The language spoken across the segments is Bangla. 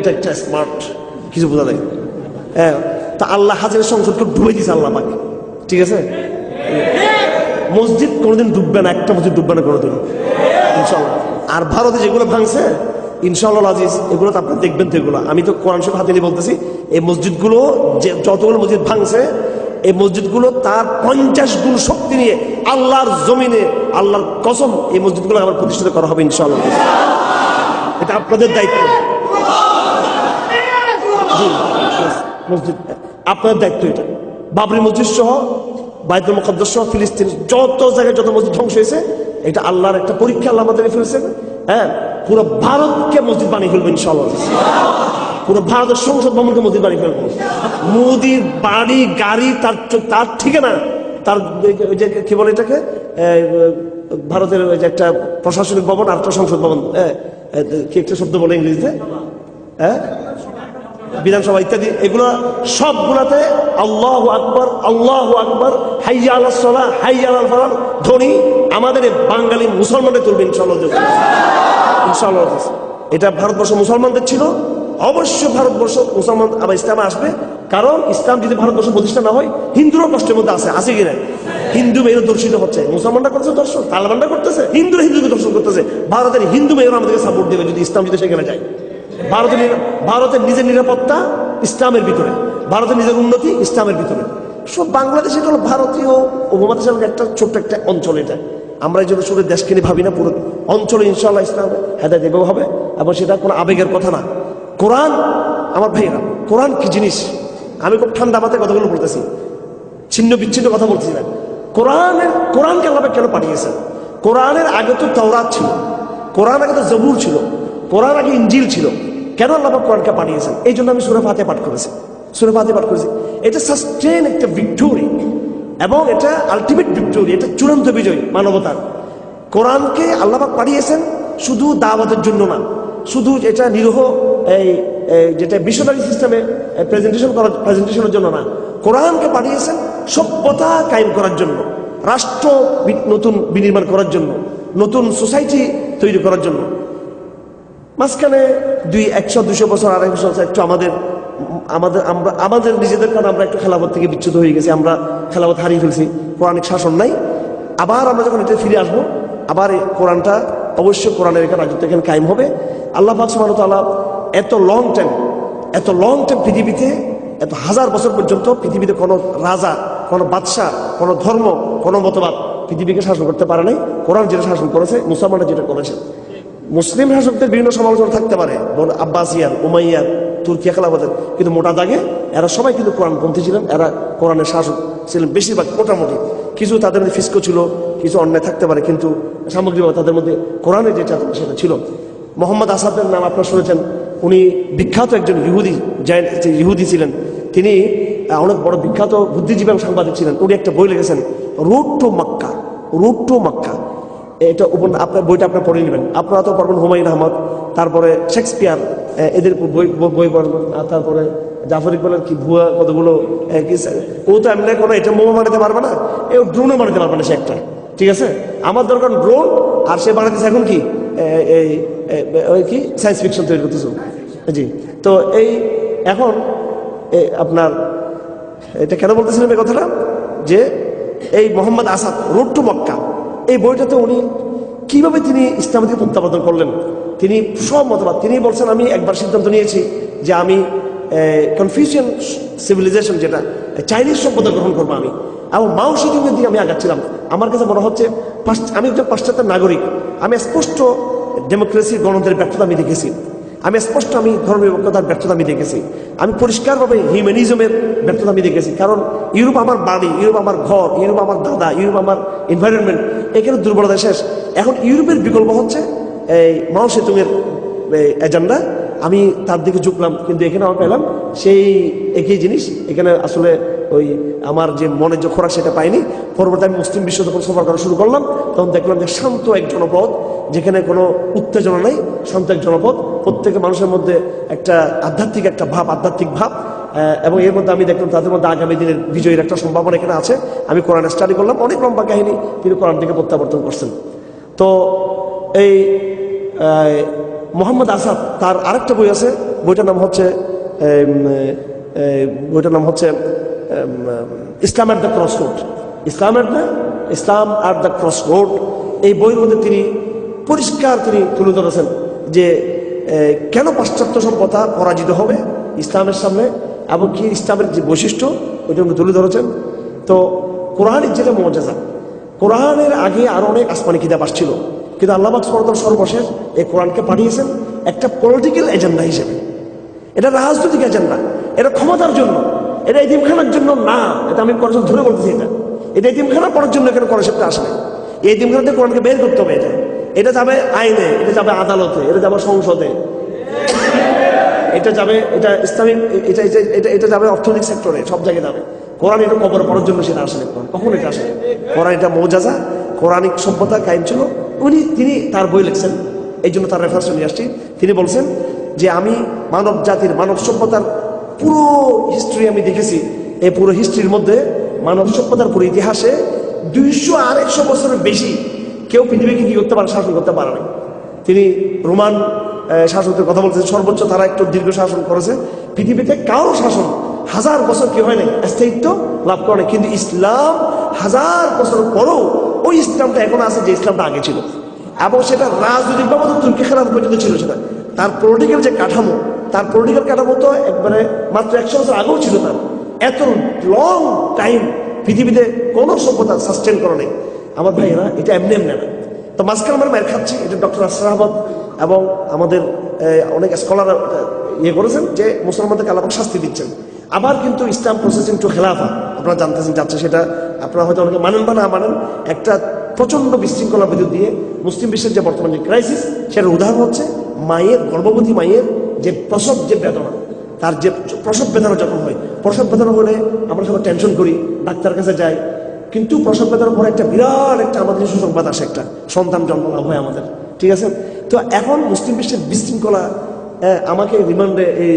এটা একটা স্মার্ট কিছু বোঝা যায়। হ্যাঁ তা আল্লাহ হাজারের সংসদকে ডুবে দিয়েছে আল্লাহ পাকে ঠিক আছে? মসজিদ কোনোদিন ডুববে না, একটা মসজিদ ডুববে না কোনোদিন। ইনশাল্লাহ আর ভারতে যেগুলো ভাঙছে ইনশাল্লাহ আজিজ, এগুলো তো আপনারা দেখবেন তো এগুলো। আমি তো কোরআন শরীফ হাতে বলতেছি, এই মসজিদগুলো যে যতগুলো মসজিদ ভাঙছে, এই মসজিদগুলো তার পঞ্চাশ গুণ শক্তি নিয়ে আল্লাহর জমিনে, আল্লাহর কসম, এই মসজিদগুলো আবার প্রতিষ্ঠিত করা হবে ইনশাল্লাহ এটা আপনাদের দায়িত্ব জি, মসজিদ। আপনার দায়িত্ব এটা। বাবরি মসজিদ সহ, বাইতুল মুকদ্দাস সহ, ফিলিস্তিন, যত জায়গায় যত মসজিদ ধ্বংস হয়েছে, এটা আল্লাহর একটা পরীক্ষা আল্লাহ আমাদের ফেলেছেন। হ্যাঁ পুরো ভারতকে মসজিদ বানিয়ে ফেলব ইনশাল্লাহ পুরো ভারতের সংসদ ভবনকে মসজিদ বানিয়ে ফেলব। মোদির বাড়ি, গাড়ি, তার তার ঠিকানা, তার যে কি বলে এটাকে? ভারতের ওই যে একটা প্রশাসনিক ভবন আর একটা সংসদ ভবন। কি একটা শব্দ বলে ইংরেজিতে? হ্যাঁ? বিধানসভা ইত্যাদি, এগুলো সবগুলাতে আল্লাহ আকবর আল্লাহ আকবর, হাইয়া আল্লাহ সালাহ, হাইয়া আল ফালাহ ধ্বনি আমাদের বাঙালি মুসলমানদের তুলবে ইনশাল্লাহ ইনশাল্লাহ এটা ভারতবর্ষ মুসলমানদের ছিল, অবশ্য ভারতবর্ষ মুসলমান, আবার ইসলামে আসবে, কারণ ইসলাম যদি ভারতবর্ষ প্রতিষ্ঠা না হয় হিন্দুরও কষ্টের মধ্যে আছে আছে কিনা হিন্দু মেয়েরা দর্শিত হচ্ছে, মুসলমানরা করছে দর্শন, তালেবানরা করতেছে, হিন্দুরা হিন্দুকে দর্শন করতেছে, ভারতের হিন্দু মেয়েরা আমাদেরকে সাপোর্ট দেবে যদি ইসলাম যদি সেখানে যায়। ভারতের ভারতের নিজের নিরাপত্তা ইসলামের ভিতরে। ভারতের নিজের উন্নতি ইসলামের ভিতরে। সব বাংলাদেশ এটা হলো ভারতীয় উপমহাদেশের একটা ছোট্ট একটা অঞ্চল এটা। আমরা এই জন্য শুধু দেশকে নিয়ে ভাবি না, পুরো অঞ্চলে ইনশাল্লাহ ইসলাম হেদায় দেবেও হবে এবং সেটা কোনো আবেগের কথা না। কোরআন, আমার ভাইয়েরা, কোরআন কি জিনিস? আমি খুব ঠান্ডা মাথায় কথাগুলো বলতেছি। ছিন্ন বিচ্ছিন্ন কথা বলছি না। কোরআনের কোরআনকে আল্লাহ কেন পাঠিয়েছেন? কোরআনের আগে তো তওরাত ছিল। কোরআন আগে তো জবুর ছিল। কোরআন আগে ইঞ্জিল ছিল। কেন আল্লাহ কোরআনকে পাঠিয়েছেন এই জন্য আমি সুরে ফাতে পাঠ করেছি। সুরে ফাতে পাঠ করেছি। এটা সাস্টেন একটা ভিক্টোরি এবং এটা আলটিমেট ভিক্টোরি এটা চূড়ান্ত বিজয়, মানবতার। কোরআনকে আল্লাহ পাঠিয়েছেন শুধু দাওয়াতের জন্য না, শুধু এটা নিরহ, এই যেটা মিশনারি সিস্টেমে প্রেজেন্টেশন করার প্রেজেন্টেশনের জন্য না। কোরআনকে পাঠিয়েছেন সভ্যতা কায়েম করার জন্য, রাষ্ট্র নতুন বিনির্মাণ করার জন্য, নতুন সোসাইটি তৈরি করার জন্য। মাঝখানে দুই, একশো, দুশো বছর, আড়াই বছর একটু আমাদের আমাদের, আমরা, আমাদের নিজেদের কারণে আমরা একটু খেলাপথ থেকে বিচ্যুত হয়ে গেছি, আমরা খেলাপথ হারিয়ে ফেলছি কোরআনিক শাসন নাই। আবার আমরা যখন এটা ফিরে আসব, আবার কোরআনটা অবশ্যই কোরআনের এখানে রাজত্ব এখানে কায়েম হবে। আল্লাহ পাক সুবহানাহু ওয়া এত লং টাইম এত লং টাইম পৃথিবীতে, এত হাজার বছর পর্যন্ত পৃথিবীতে কোনো রাজা, কোনো বাদশাহ, কোনো ধর্ম, কোনো মতবাদ পৃথিবীকে শাসন করতে পারে নাই। কোরআন যেটা শাসন করেছে, মুসলমানরা যেটা করেছে। মুসলিম শাসকদের বিভিন্ন সমালোচনা থাকতে পারে বল আব্বাসিয়ার উমাইয়ার তুর্কিয়া খেলাফতের। কিন্তু মোটা দাগে এরা সবাই কিন্তু কোরআনপন্থী ছিলেন, এরা কোরআনের শাসক ছিলেন বেশিরভাগ, মোটামুটি। কিছু তাদের মধ্যে ফিস্কো ছিল, কিছু অন্যায় থাকতে পারে, কিন্তু সামগ্রিকভাবে তাদের মধ্যে কোরআনের যেটা সেটা ছিল। মোহাম্মদ আসাদের নাম আপনারা শুনেছেন, উনি বিখ্যাত একজন ইহুদি, জায়ন ইহুদি ছিলেন। তিনি অনেক বড় বিখ্যাত বুদ্ধিজীবী এবং সাংবাদিক ছিলেন। উনি একটা বই লিখেছেন, route to Mecca, route to Mecca. এটা উপন আপনার বইটা আপনার পড়ে নেবেন। আপনারা তো পড়বেন হুমায়ুন আহমদ, তারপরে শেক্সপিয়ার এদের বই, বই- পড়বেন আর তারপরে জাফর ইকবালের কি ভুয়া কতগুলো ও তো এমনি কোনো, এটা মোমো বানাতে পারবে না, এ ড্রোনও বানাতে পারবে না সে একটা, ঠিক আছে? আমার দরকার ড্রোন আর সে বানাতেছে এখন কি এই ওই কি সায়েন্স ফিকশন তৈরি করতেছে জি, তো এই, এখন আপনার, এটা কেন বলতেছিলাম এই কথাটা? যে, এই Muhammad Asad road to Mecca. এই বইটাতে উনি কীভাবে তিনি ইসলাম থেকে প্রত্যাবর্তন করলেন, তিনি সব মতবাদ তিনি বলছেন, আমি একবার সিদ্ধান্ত নিয়েছি যে আমি কনফিউশন সিভিলাইজেশন যেটা চাইনিজ সভ্যতা গ্রহণ করব আমি। এবং মাও সেদিনের দিকে আমি আগাচ্ছিলাম। আমার কাছে মনে হচ্ছে আমি একজন পাশ্চাত্যের নাগরিক, আমি স্পষ্ট ডেমোক্রেসি গণতন্ত্রের ব্যর্থতা আমি দেখেছি। আমি স্পষ্ট, আমি ধর্মনিরপেক্ষতার ব্যর্থতা আমি দেখেছি। আমি পরিষ্কারভাবে হিউম্যানিজমের ব্যর্থতা আমি দেখেছি। কারণ ইউরোপ আমার বাড়ি, ইউরোপ আমার ঘর, ইউরোপ আমার দাদা, ইউরোপ আমার এনভায়রনমেন্ট এখানে দুর্বলতা শেষ। এখন ইউরোপের বিকল্প হচ্ছে এই মাও সেতুংয়ের এজেন্ডা আমি তার দিকে ঝুঁকলাম কিন্তু এখানে আমার পেলাম সেই একই জিনিস। এখানে আসলে ওই আমার যে মনের যে খোরাক সেটা পাইনি। পরবর্তী আমি মুসলিম বিশ্ব যখন সফর করা শুরু করলাম। তখন দেখলাম যে শান্ত এক জনপদ, যেখানে কোনো উত্তেজনা নেই, শান্ত এক জনপদ। প্রত্যেকের মানুষের মধ্যে একটা আধ্যাত্মিক একটা ভাব, আধ্যাত্মিক ভাব এবং এর মধ্যে আমি দেখলাম তাদের মধ্যে আগামী দিনের বিজয়ের একটা সম্ভাবনা এখানে আছে। আমি কোরআন স্টাডি করলাম, অনেক লম্বা কাহিনী তিনি কোরআন থেকে প্রত্যাবর্তন করছেন। তো এই মোহাম্মদ আসাদ, তার আরেকটা বই আছে, বইটার নাম হচ্ছে বইটার নাম হচ্ছে Islam at the cross road Islam at the Islam at the cross road এই বইয়ের মধ্যে তিনি পরিষ্কার তিনি তুলে ধরেছেন যে কেন পাশ্চাত্য সভ্যতা পরাজিত হবে? ইসলামের সামনে এবং কি ইসলামের যে বৈশিষ্ট্য ওইটা উনি তুলে ধরেছেন। তো কোরআনের যেটা মজাজা। কোরআনের আগে আরও অনেক আসমানি কিতাব আসছিল। কিন্তু আল্লাহ সুবহানাহু সর্বশেষ এই কোরআনকে পাঠিয়েছেন একটা পলিটিক্যাল এজেন্ডা হিসেবে। এটা রাজনৈতিক এজেন্ডা এটা ক্ষমতার জন্য। এটা এদিমখানার জন্য না। এটা আমি করেছেন ধরে বলতেছি এটা। এটা এদিমখানা পড়ার জন্য এখানে কনসেপ্টটা আসে না? এই থেকে কোরআনকে বের করতে হবে এটা। এটা যাবে আইনে, এটা যাবে আদালতে, এটা যাবে সংসদে। এটা যাবে, এটা ইসলামিক, এটা এটা এটা যাবে অর্থনৈতিক সেক্টরে সব জায়গায় যাবে। কোরআন এটা কবর পড়ার জন্য সেটা আসে না কোরআন। কখন এটা আসে কোরআন এটা মৌজাজা, কোরআনিক সভ্যতা কায়েম ছিল। উনি, তিনি তার বই লিখছেন। এই জন্য তার রেফারেন্স নিয়ে আসছি। তিনি বলছেন যে আমি মানব জাতির, মানব সভ্যতার পুরো হিস্ট্রি আমি দেখেছি। এই পুরো হিস্ট্রির মধ্যে মানব সভ্যতার পুরো ইতিহাসে দুইশো আড়াইশো বছরের বেশি কেউ পৃথিবীকে কি করতে পারে, শাসন করতে পারে না তিনি রোমান শাসকদের কথা বলতেছেন, সর্বোচ্চ তারা একটু দীর্ঘ শাসন করেছে। পৃথিবীতে কারও শাসন হাজার বছর কি হয় না স্থায়িত্ব লাভ করে কিন্তু ইসলাম হাজার বছর পরেও ওই ইসলামটা এখন আছে যে ইসলামটা আগে ছিল। এবং সেটা রাজনৈতিক বাবদ তুর্কি খেলাফ পর্যন্ত ছিল সেটা। তার পলিটিক্যাল যে কাঠামো, তার পলিটিক্যাল কাঠামো তো একবারে মাত্র একশো বছর আগেও ছিল তার। এত লং টাইম পৃথিবীতে কোনো সভ্যতা সাস্টেন করে নেই। আমার ভাইয়েরা, এটা এমনি এমনি না। তো মাঝখানে আমরা মায়ের খাচ্ছি, এটা ডক্টর আসর আহমদ এবং আমাদের অনেক স্কলার ইয়ে করেছেন যে মুসলমানদেরকে আল্লাহ শাস্তি দিচ্ছেন। আবার কিন্তু ইসলাম প্রসেসিং টু খেলাফা, আপনারা জানতেছেন, যাচ্ছে সেটা, আপনারা হয়তো অনেকে মানেন বা না মানেন, একটা প্রচণ্ড বিশৃঙ্খলা ভিতর দিয়ে মুসলিম বিশ্বের যে বর্তমান যে ক্রাইসিস সেটার উদাহরণ হচ্ছে মায়ের গর্ভবতী মায়ের যে প্রসব যে বেদনা, তার যে প্রসব বেদনা যখন হয়, প্রসব বেদনা হলে আমরা সবাই টেনশন করি ডাক্তার কাছে যাই কিন্তু প্রসব বেদনার পরে একটা বিরাট একটা আমাদের সুসংবাদ আসে একটা, সন্তান জন্ম লাভ হয় আমাদের, ঠিক আছে? তো এখন মুসলিম বিশ্বের বিশৃঙ্খলা আমাকে রিমান্ডে এই,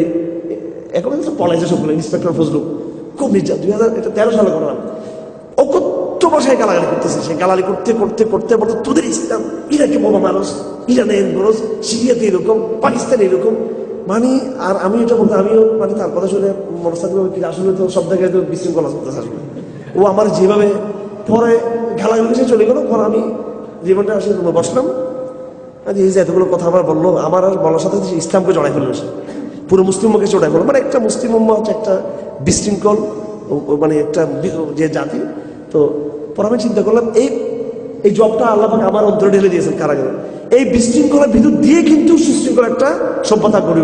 এখন কিন্তু পলাইছে সবগুলো, ইন্সপেক্টর ফজলু খুব নির্যাত দুই হাজার তেরো সালে করলাম। অকথ্য ভাষায় গালাগালি করতেছে সে গালালি করতে করতে করতে বলতে তোদের ইসলাম, ইরাকে বোমা মানুষ ইরানে মানুষ সিরিয়াতে এরকম, পাকিস্তানে এরকম। মানে আর আমি এটা বলতে, আমিও মানে তার কথা শুনে মনস্তাকে কি আসলে তো সব জায়গায় তো বিশৃঙ্খলা করতেছে আসলে। ও আমার যেভাবে পরে সে চলে গেল, পরে আমি জীবনটা আসলে রুমে বসলাম। এই যে এতগুলো কথা আমার বলল, আমার আর বলার সাথে ইসলামকে জড়াই ফেলল সে। পুরো মুসলিম মুখে জড়াই ফেলল মানে একটা মুসলিম উম্মা হচ্ছে একটা বিশৃঙ্খল মানে একটা যে জাতি। তো পরে আমি চিন্তা করলাম, এই এই জবটা আল্লাহ আমার অন্তরে ঢেলে দিয়েছেন কারাগারে। এই বিশৃঙ্খলার ভিতর দিয়ে কিন্তু সুশৃঙ্খল একটা সভ্যতা গড়ে